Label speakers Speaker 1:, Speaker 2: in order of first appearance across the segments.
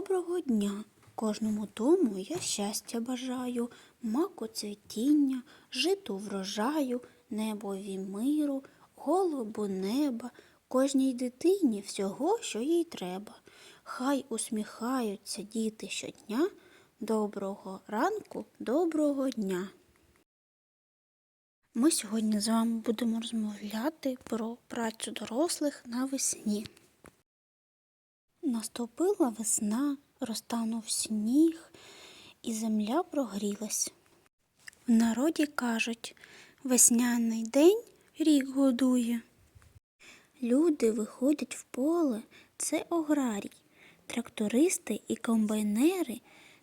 Speaker 1: Доброго дня! Кожному дому я щастя бажаю, маку цвітіння, житу врожаю, небові миру, голубу неба, кожній дитині всього, що їй треба. Хай усміхаються діти щодня. Доброго ранку, доброго дня! Ми сьогодні з вами будемо розмовляти про працю дорослих навесні. Наступила весна, розтанув сніг, і земля прогрілась. В народі кажуть, весняний день рік годує. Люди виходять в поле, це ограрій. Трактористи і комбайнери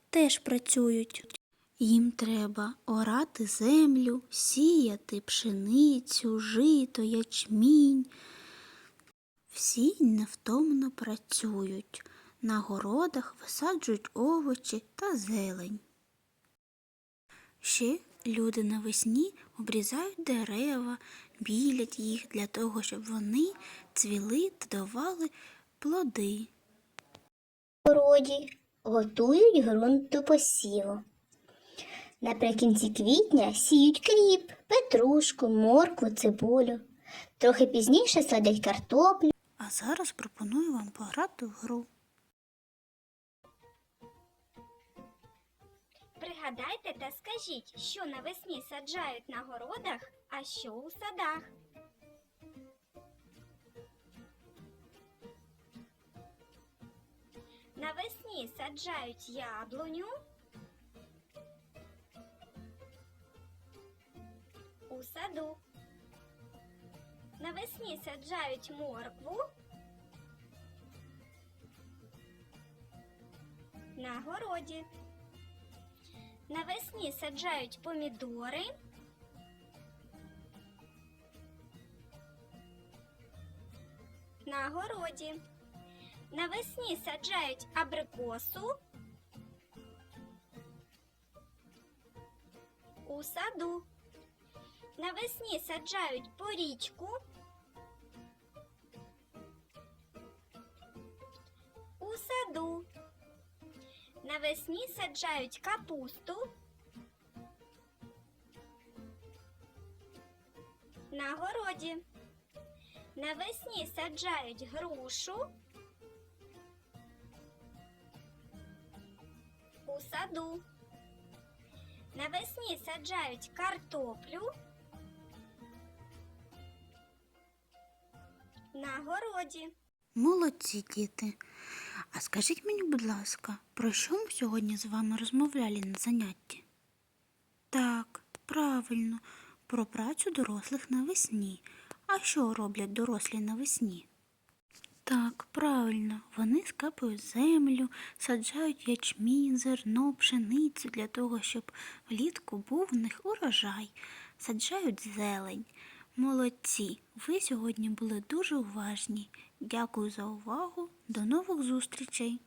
Speaker 1: теж працюють. Їм треба орати землю, сіяти пшеницю, жито, ячмінь. Всі невтомно працюють, на городах висаджують овочі та зелень. Ще люди навесні обрізають дерева, білять їх для того, щоб вони цвіли та давали плоди.
Speaker 2: городі готують ґрунт до посіву. Наприкінці квітня сіють кріп, петрушку, моркву, цибулю. Трохи пізніше садять картоплю.
Speaker 1: А зараз пропоную вам пограти в гру.
Speaker 3: Пригадайте та скажіть, що навесні саджають на городах, а що у садах. Навесні саджають яблуню. У саду. Навесні саджають моркву. На городі. Навесні саджають помідори. На городі. Навесні саджають абрикосу. У саду. Навесні саджають порічку. Саду. Навесні саджають капусту. На городі. Навесні саджають грушу. У саду. Навесні саджають картоплю. На городі.
Speaker 1: Молодці діти. А скажіть мені, будь ласка, про що ми сьогодні з вами розмовляли на занятті? Так, правильно, про працю дорослих навесні. А що роблять дорослі навесні? Так, правильно, вони скапують землю, саджають ячмінь, зерно, пшеницю для того, щоб влітку був в них урожай, саджають зелень. Молодці, ви сьогодні були дуже уважні. Дякую за увагу. До нових зустрічей!